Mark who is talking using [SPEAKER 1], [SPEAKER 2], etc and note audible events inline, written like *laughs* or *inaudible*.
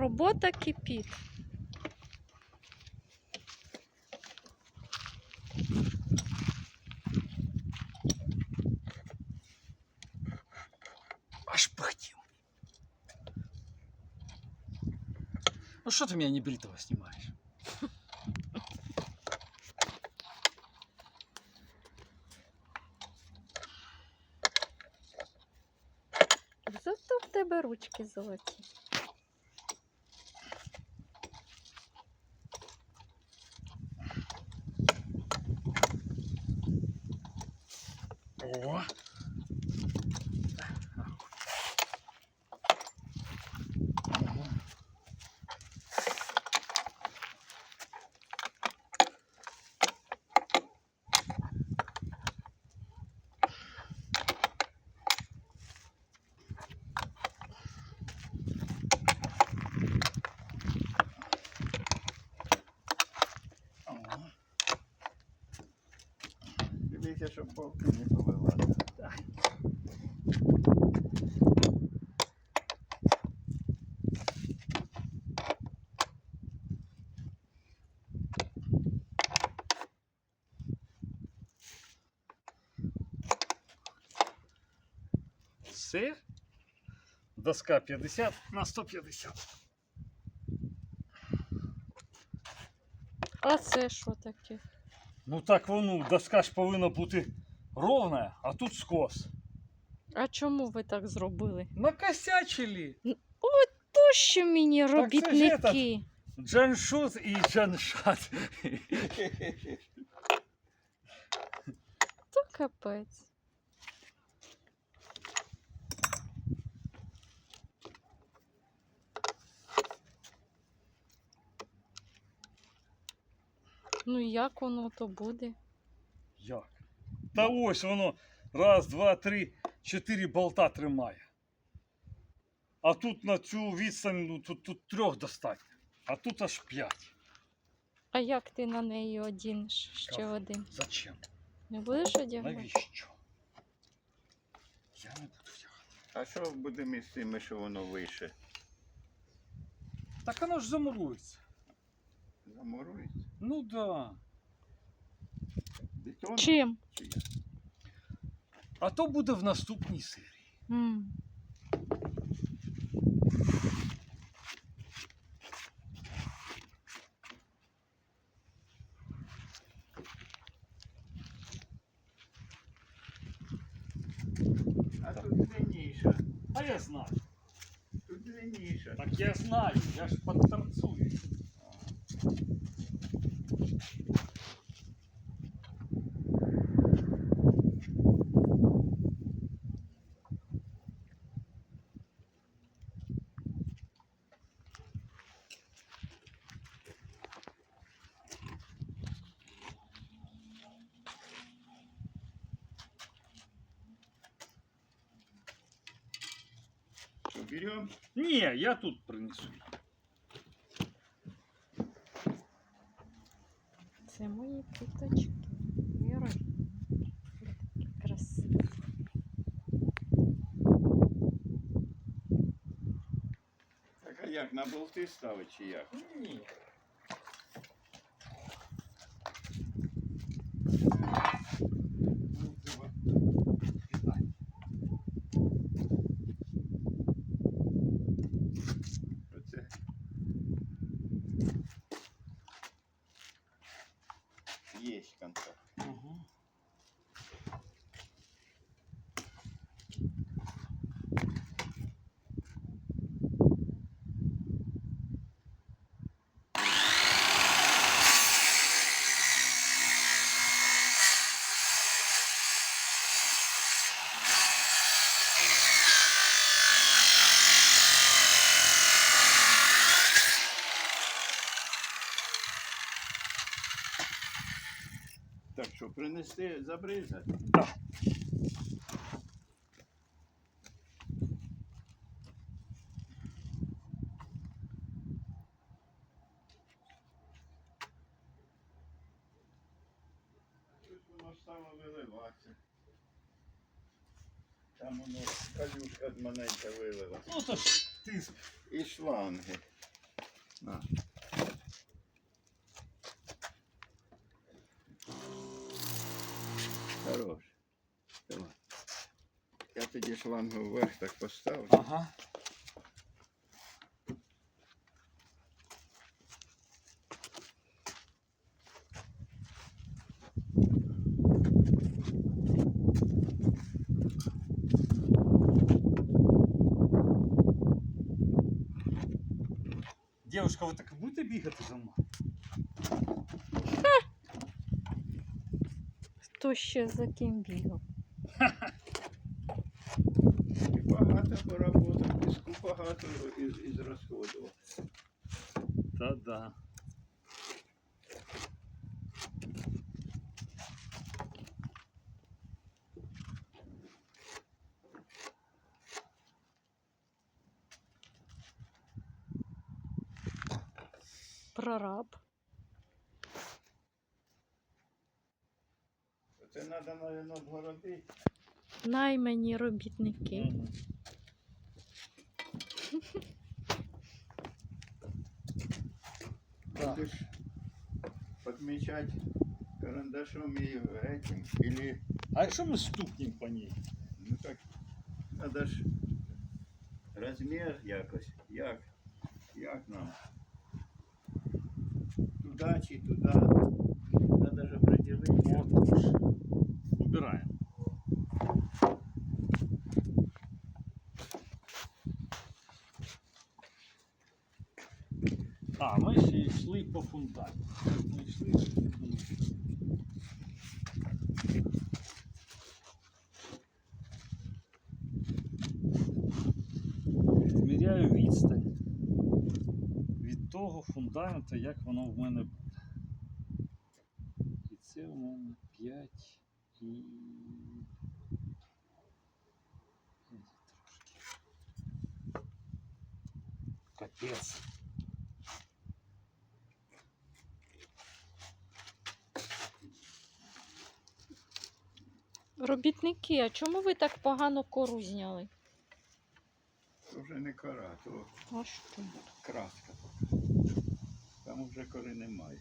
[SPEAKER 1] Робота кипить.
[SPEAKER 2] Аж пыхтел. Ну что ты меня не бритого снимаешь?
[SPEAKER 1] Зато в тебе ручки золоті.
[SPEAKER 3] ว щоб полки не повилазили.
[SPEAKER 2] Все? Доска 50 на 150.
[SPEAKER 1] А це що таке?
[SPEAKER 2] Ну так воно, доска ж повинна бути ровна, а тут скос.
[SPEAKER 1] А чому ви так зробили?
[SPEAKER 2] Накосячили.
[SPEAKER 1] От То що мені
[SPEAKER 2] Так це ж
[SPEAKER 1] робітники?
[SPEAKER 2] Джаншут і Джаншат. *laughs*
[SPEAKER 1] То капець. Ну як воно то буде?
[SPEAKER 2] Як? Та ось воно раз, два, три, чотири болта тримає. А тут на цю відстань, ну тут, тут трьох достатньо. А тут аж п'ять.
[SPEAKER 1] А як ти на неї одінеш ще
[SPEAKER 2] Как?
[SPEAKER 1] один?
[SPEAKER 2] Зачем?
[SPEAKER 1] Не будеш одягати?
[SPEAKER 2] Навіщо? Я не буду втягати.
[SPEAKER 3] А що будемо із тими, що воно вище?
[SPEAKER 2] Так воно ж замурується.
[SPEAKER 3] Замурується?
[SPEAKER 2] Ну да.
[SPEAKER 3] Бетон?
[SPEAKER 1] Чим?
[SPEAKER 3] Чи як?
[SPEAKER 2] А то буде в наступній серії.
[SPEAKER 1] М.
[SPEAKER 3] А тут длинніше.
[SPEAKER 2] А я знаю.
[SPEAKER 3] Тут длинніше.
[SPEAKER 2] Так я знаю, я ж подторцую.
[SPEAKER 3] берем.
[SPEAKER 2] Не, я тут пронесу.
[SPEAKER 1] Це мої квіточки. Віра. Такі красиві.
[SPEAKER 3] Так а як, на болти ставить чи як?
[SPEAKER 2] Ні.
[SPEAKER 3] Що, принести забризати?
[SPEAKER 2] Так.
[SPEAKER 3] Тут воно стало виливатися. Там воно калюшка маленька вилилася.
[SPEAKER 2] Ну то ж ти
[SPEAKER 3] І шланги. На. Я тоді шлангу вверх так поставлю.
[SPEAKER 2] Ага. Девушка, ви так і будете бігати за мною?
[SPEAKER 1] Хто ще за ким бігав?
[SPEAKER 3] Багато поработав, піску багато із, із розходу.
[SPEAKER 2] Та да.
[SPEAKER 1] Прораб.
[SPEAKER 3] Це треба, мабуть, обгородити.
[SPEAKER 1] Наймані робітники.
[SPEAKER 2] Мгм. Так.
[SPEAKER 3] Будеш підмічати карандашом і этим. Или,
[SPEAKER 2] А якщо ми стукнемо по ній?
[SPEAKER 3] ну так, треба ж розмір якось. Як? Як нам? Туди чи туди. Треба ж определити.
[SPEAKER 2] От уж. Убираємо. А, ми ще йшли по фундаменту. Ми йшли. Зміряю відстань від того фундаменту, як воно в мене буде. І це у мене 5 і. Капець.
[SPEAKER 1] Робітники, а чому ви так погано кору зняли?
[SPEAKER 3] Це вже не кора, то
[SPEAKER 1] А що?
[SPEAKER 3] краска. Там вже кори немає.